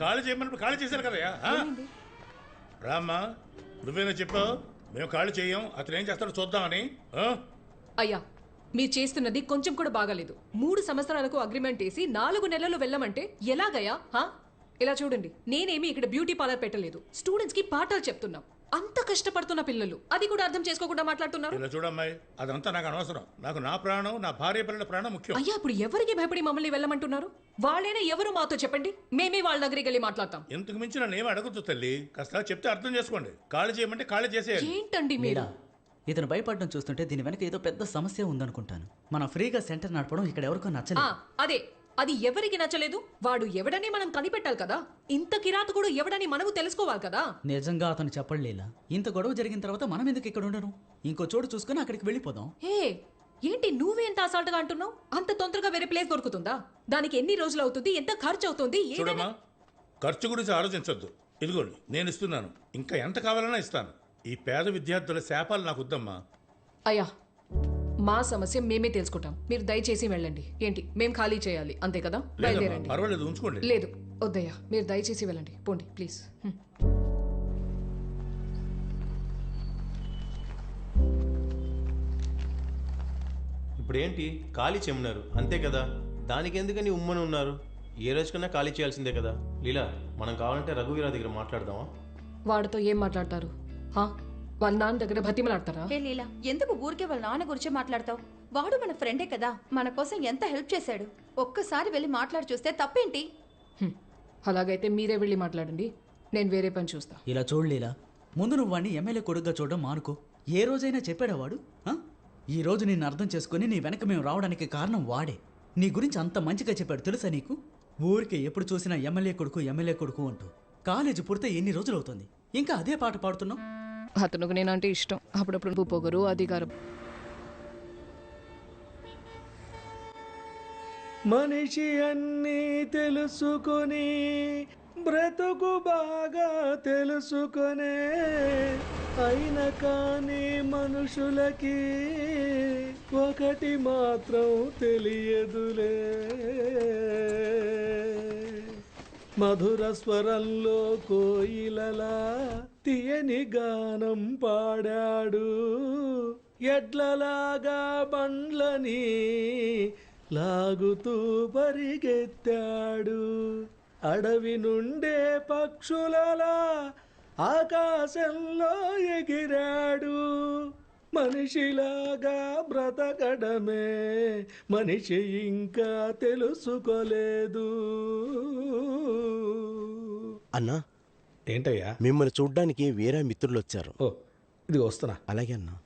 ఖాళీ చేయమన్నప్పుడు ఖాళీ చేశారు కదయ్యా? రామ్మా నువ్వేనా చెప్పావు? మేము ఖాళీ చేయం అతను ఏం చేస్తాడో చూద్దామని? అయ్యా మీరు చేస్తున్నది కొంచెం కూడా బాగాలేదు. మూడు సంవత్సరాలకు అగ్రిమెంట్ వేసి నాలుగు నెలలు వెళ్ళమంటే ఎలాగయ్యా? హా? ఇలా చూడండి నేనేమి ఇక్కడ బ్యూటీ పార్లర్ పెట్టలేదు. స్టూడెంట్స్కి పాఠాలు చెప్తున్నాం. అంత కష్టపడుతున్న పిల్లలు. అది కూడా అర్థం చేసుకోకుండా మాట్లాడుతున్నారు? ఇలా చూడమ్మాయి అదంతా నాకు అనవసరం. నాకు నా ప్రాణం నా భార్య పిల్లల ప్రాణం ముఖ్యం. అయ్యా ఇప్పుడు ఎవరికి భయపడి మమ్మల్ని వెళ్ళమంటున్నారు? వాళ్ళైనా ఎవరు మాతో చెప్పండి? మేమే వాళ్ళ దగ్గరికి వెళ్ళి మాట్లాడతాం. ఇంతకు మించి నన్ను ఏమి అడగచ్చు తల్లి. కాస్త చెప్తే అర్థం చేసుకోండి. ఖాళీ చేయమంటే ఖాళీ చేసేయాలి. ఏంటండి మీరు? మీరా ఇతను భయపడడం చూస్తుంటే దీని వెనక ఏదో పెద్ద సమస్య ఉందనుకుంటాను. మనం ఫ్రీగా సెంటర్ నడపడం ఇక్కడ ఎవరికో ఆ, నచ్చలేదు అదే. అది ఎవరికి నచ్చలేదు? వాడు ఎవడని మనం కనిపెట్టాలి కదా? ఇంత కిరాత కూడా ఎవడని మనము తెలుసుకోవాలి కదా? నిజంగా అతను చెప్పలేలా ఇంత గొడవ జరిగిన తర్వాత మనం ఎందుకు ఇక్కడ ఉండను ఇంకో చోటు చూసుకుని అక్కడికి వెళ్ళిపోదాం. హే ఏంటి నువ్వే ఎంత అసాల్ట్గా అంటున్నావు? అంత తొందరగా వేరే ప్లేస్ దొరుకుతుందా? దానికి ఎన్ని రోజులు అవుతుంది? ఎంత ఖర్చు అవుతుంది? చూడమ్మా ఖర్చు గురించి ఆలోచించొద్దు. ఇదిగోండి నేను ఇస్తున్నాను. ఇంకా ఎంత కావాలన్నా ఇస్తాను. ఈ పేద విద్యార్థుల శాపాలు నాకు వద్దమ్మా. అయ్యా మా సమస్య మేమే తెలుసుకుంటాం. మీరు దయచేసి వెళ్ళండి. ఏంటి? మేం ఖాళీ చేయాలి. అంతే కదా? బయలుదేరండి. పర్వాలేదు ఉంచుకోండి. లేదు. వద్దయ్యా మీరు దయచేసి వెళ్ళండి. పోండి ప్లీజ్. ఇప్పుడు ఏంటి ఖాళీ చెమ్మున్నారు అంతే కదా? దానికి ఎందుకని ఉమ్మని ఉన్నారు? ఏ రోజుకన్నా ఖాళీ చేయాల్సిందే కదా? లీలా మనం కావాలంటే రఘువీరా దగ్గర మాట్లాడదామా? వాడితో ఏం మాట్లాడతారు? హా? వాళ్ళ నాన్న దగ్గర బతిమలాడతారా? ఏ లీలా ఎందుకు ఊరికే వాళ్ళ నాన్న గురించి మాట్లాడతావు? వాడు మన ఫ్రెండే కదా మన కోసం ఎంత హెల్ప్ చేశాడు? ఒక్కసారి వెళ్ళి మాట్లాడి చూస్తే తప్పేంటి? హ్మ్. అలాగైతే మీరే వెళ్ళి మాట్లాడండి. నేను వేరే పని చూస్తా. ఇలా చూడలేలా ముందు నువ్వు వాడిని ఎమ్మెల్యే కొడుగ్గా చూడడం మానుకో. ఏ రోజైనా చెప్పాడా వాడు? ఆ? ఈ రోజు నిన్ను అర్థం చేసుకుని నీ వెనక మేము రావడానికి కారణం వాడే. నీ గురించి అంత మంచిగా చెప్పాడు తెలుసా నీకు? ఊరికే ఎప్పుడు చూసినా ఎమ్మెల్యే కొడుకు ఎమ్మెల్యే కొడుకు అంటూ. కాలేజీ పుడితే ఎన్ని రోజులు అవుతుంది ఇంకా అదే పాట పాడుతున్నావు? అతనుకు నేనంటే ఇష్టం. అప్పుడప్పుడు పొగరు అధికారం మనిషి అన్నీ తెలుసుకొని బ్రతుకు బాగా తెలుసుకొనే అయిన కానీ మనుషులకి ఒకటి మాత్రం తెలియదులే. మధుర స్వరంలో కోయిలలా తీయని గానం పాడాడు. ఎడ్లలాగా బండ్లని లాగుతూ పరిగెత్తాడు. అడవి నుండే పక్షులలా ఆకాశంలో ఎగిరాడు. మనిషిలాగా బ్రతకడమే మనిషి ఇంకా తెలుసుకోలేదు. అన్నా ఏంటయ్యా? మిమ్మల్ని చూడ్డానికి వేరే మిత్రులు వచ్చారు. ఓ ఇది వస్తున్నా. అలాగే అన్నా.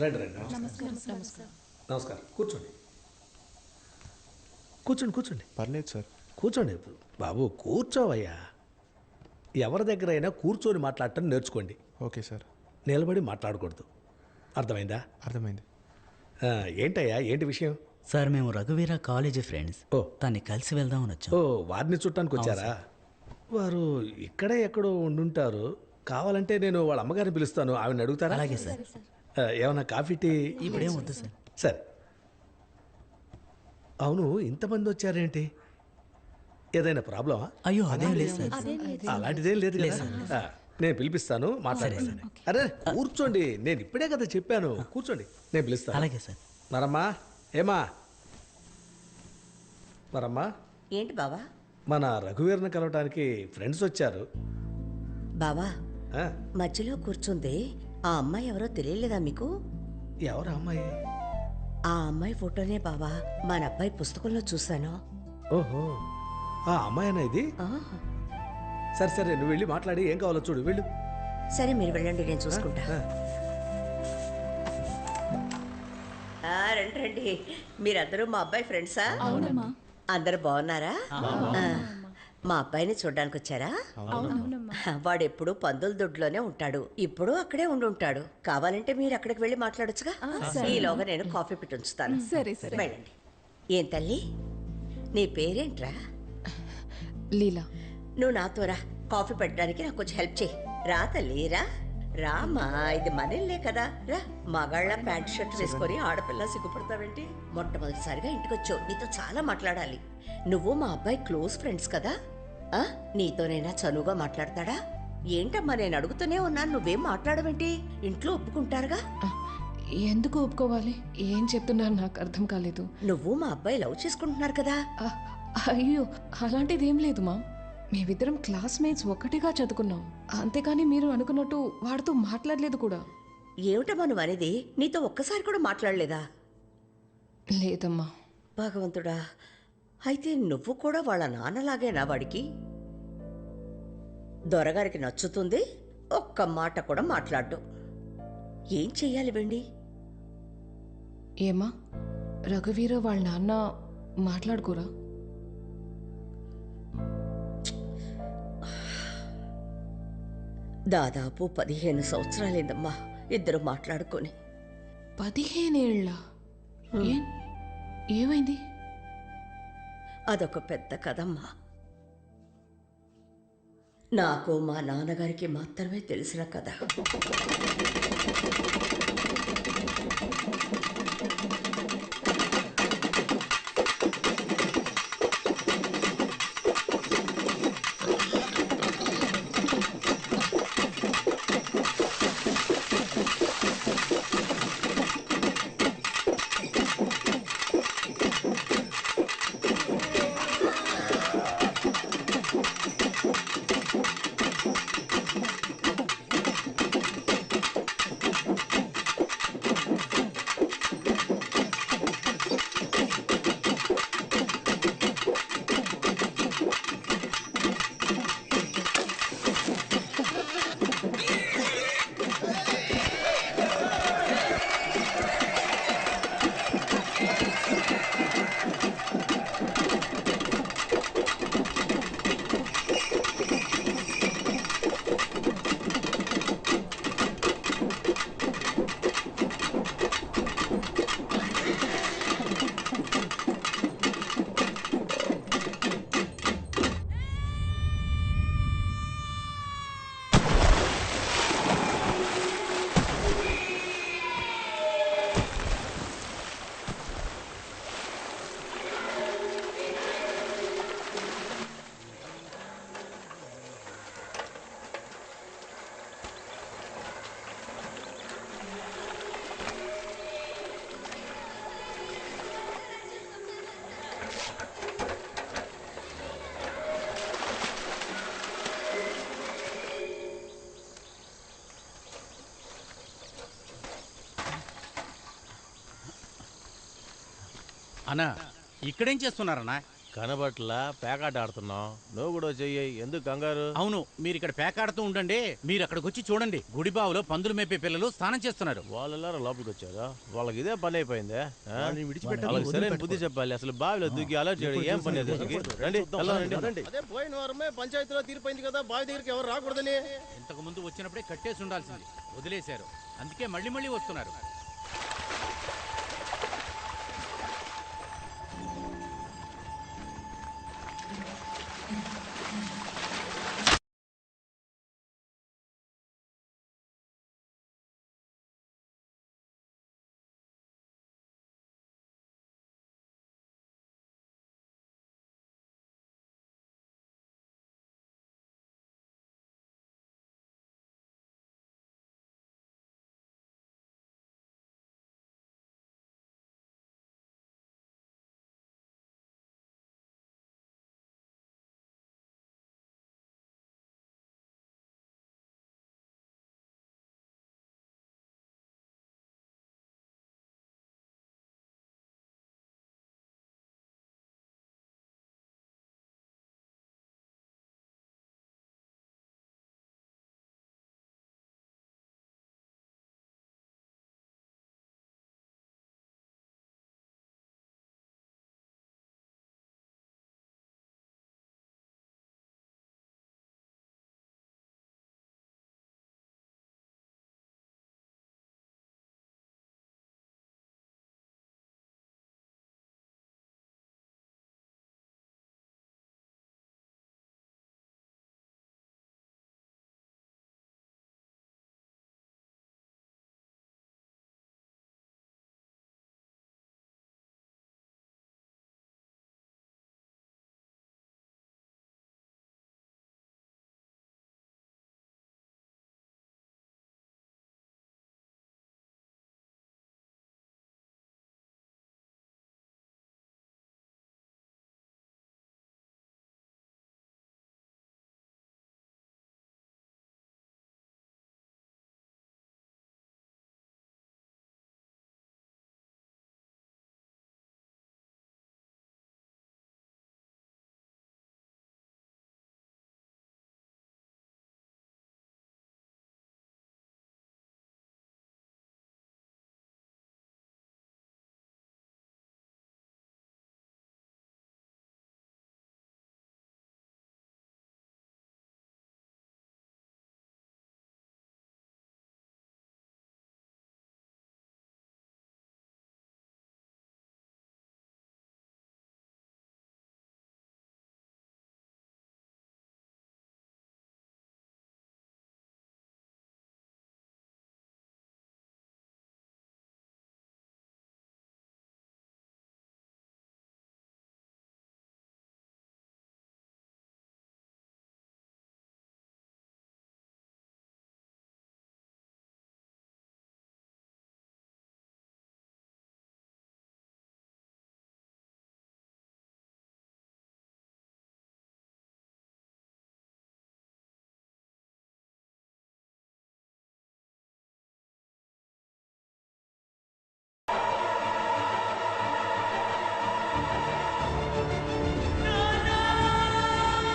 రండి రండి నమస్కారం. కూర్చోండి. కూర్చోండి కూర్చోండి. పర్లేదు సార్. కూర్చోండి బాబు కూర్చోవయ్యా. ఎవరి దగ్గరైనా కూర్చొని మాట్లాడటం నేర్చుకోండి. Okay sir. నిలబడి మాట్లాడకూడదు. అర్థమైందా? అర్థమైంది. ఆ, ఏంటయ్యా? ఏంటి విషయం? సార్ మేము రఘువీర కాలేజీ ఫ్రెండ్స్. ఓ. తన్ని కలిసి వెళ్దామని వచ్చాం. ఓ వారిని చుట్టానికి వచ్చారా? వారు ఇక్కడే ఎక్కడో ఉండుంటారు. కావాలంటే నేను వాళ్ళ అమ్మగారిని పిలుస్తాను. ఆవిడని అడుగుతారా? అలాగే సార్. ఆ, ఏమన్నా కాఫీ టీ? ఇప్పుడేం వద్దు సార్. సరే. అవును ఇంతమంది వచ్చారేంటి? ఏదైనా ప్రాబ్లమా? అయ్యో అదేం లేదు సార్. అలాంటిదేం లేదు కదా. ఆ, నేను పిలిపిస్తాను మాట్లాడేస్తాను అరే కూర్చోండి. నేను ఇప్పుడే కదా చెప్పాను. కూర్చోండి నేను పిలుస్తాను. అలాగే సార్. మరమ్మా ఏమా? మరమ్మా? ఏంటి బావా? మన రఘువీర్ని కలవటానికి ఫ్రెండ్స్ వచ్చారు. బావా ఆ, మధ్యలో కూర్చుంది ఆ అమ్మాయి ఎవరో తెలియలేదా మీకు? ఎవరు అమ్మాయి? ఆ అమ్మాయి ఫోటోనే బావా మన అబ్బాయి పుస్తకంలో చూశాను. ఓహో ఆ అమ్మాయినా ఇది? ఆ, సరే సరే నువ్వు వెళ్ళి మాట్లాడి ఏం కావాలో చూడు వెళ్ళు. సరే మీరు వెళ్ళండి నేను చూసుకుంటా. ఆ. రండి రండి. మీరందరూ మా అబ్బాయి ఫ్రెండ్సా? అవునమ్మా. అందరు బాగున్నారా? మా అబ్బాయిని చూడడానికి వచ్చారా? వాడు ఎప్పుడు పందుల దొడ్లోనే ఉంటాడు. ఇప్పుడు అక్కడే ఉండి ఉంటాడు కావాలంటే మీరు అక్కడికి వెళ్ళి మాట్లాడొచ్చుగా? ఈలోగా నేను కాఫీ పెట్టి ఉంచుతాను సరే సరే. వెళ్ళండి. ఏం తల్లి? నీ పేరేంట్రా? లీలా. నువ్వు నాతో రా కాఫీ పెట్టడానికి నాకు కొంచెం హెల్ప్ చేయి రా తల్లి రా. రామా ఇది మనల్లే కదా. రా మగాళ్ళ ప్యాంట్ షర్ట్ వేసుకొని ఆడపిల్ల సిగ్గుపడతావేంటి? మొట్టమొదటిసారిగా ఇంటికి వచ్చావు నీతో చాలా మాట్లాడాలి. నువ్వు మా అబ్బాయి క్లోజ్ ఫ్రెండ్స్ కదా. ఆ? నీతోనైనా చనువుగా మాట్లాడతాడా? ఏంటమ్మా నేను అడుగుతూనే ఉన్నాను. నువ్వేం మాట్లాడవేంటి? ఇంట్లో ఒప్పుకుంటారుగా? ఎందుకు ఒప్పుకోవాలి? ఏం చెప్తున్నారు నాకు అర్థం కాలేదు. నువ్వు మా అబ్బాయి లవ్ చేసుకుంటున్నారు కదా. అయ్యో అలాంటిది ఏం లేదు మా మేమిద్దరం క్లాస్మేట్స్ ఒకటిగా చదువుకున్నాం. అంతేకాని మీరు అనుకున్నట్టు వాడితో మాట్లాడలేదు కూడా. ఏమిటమ్మా నువ్వు అనేది? నీతో ఒక్కసారి కూడా మాట్లాడలేదా? లేదమ్మా. భగవంతుడా అయితే నువ్వు కూడా వాళ్ళ నాన్నలాగేనా వాడికి? దొరగారికి నచ్చుతుంది ఒక్క మాట కూడా మాట్లాడు ఏం చెయ్యాలి వెండి? ఏమా రఘువీర వాళ్ళ నాన్న మాట్లాడుకోరా? దాదాపు పదిహేను సంవత్సరాలైందమ్మా ఇద్దరు మాట్లాడుకొని. పదిహేనేళ్ళ? ఏమైంది? అదొక పెద్ద కథమ్మా. నాకు మా నాన్నగారికి మాత్రమే తెలిసిన కథ. అన్నా ఇక్కడేం చేస్తున్నారన్నా? కనబట్ల పేకాట ఆడుతున్నాం. నువ్వు కూడా చెయ్యి ఎందుకు కంగారు? అవును మీరు ఇక్కడ పేకాడుతూ ఉండండి మీరు అక్కడికి వచ్చి చూడండి. గుడిబావులో పందులు మేపే పిల్లలు స్నానం చేస్తున్నారు. వాళ్ళెల్లారా లోపలికి వచ్చారా వాళ్ళకి ఇదే పని అయిపోయింది ఆ? వాళ్ళని విడిచిపెట్టాలి, వాళ్ళకి సరైన వదిలిపెట్టుకో. బుద్ధి చెప్పాలి. అసలు బావిలో దూకి అలర్ట్ చేయడం ఏం పని అది అసలుకి? రండి వెళ్దాం, రండి. రండి. అదే పోయిన వారమే పంచాయతీలో తీరిపోయింది కదా బావి దగ్గరికి ఎవరు రాకూడదని? ఇంతకు ముందు వచ్చినప్పుడే కట్టేసి ఉండాల్సింది. వదిలేశారు. అందుకే మళ్ళీ మళ్ళీ వస్తున్నారు.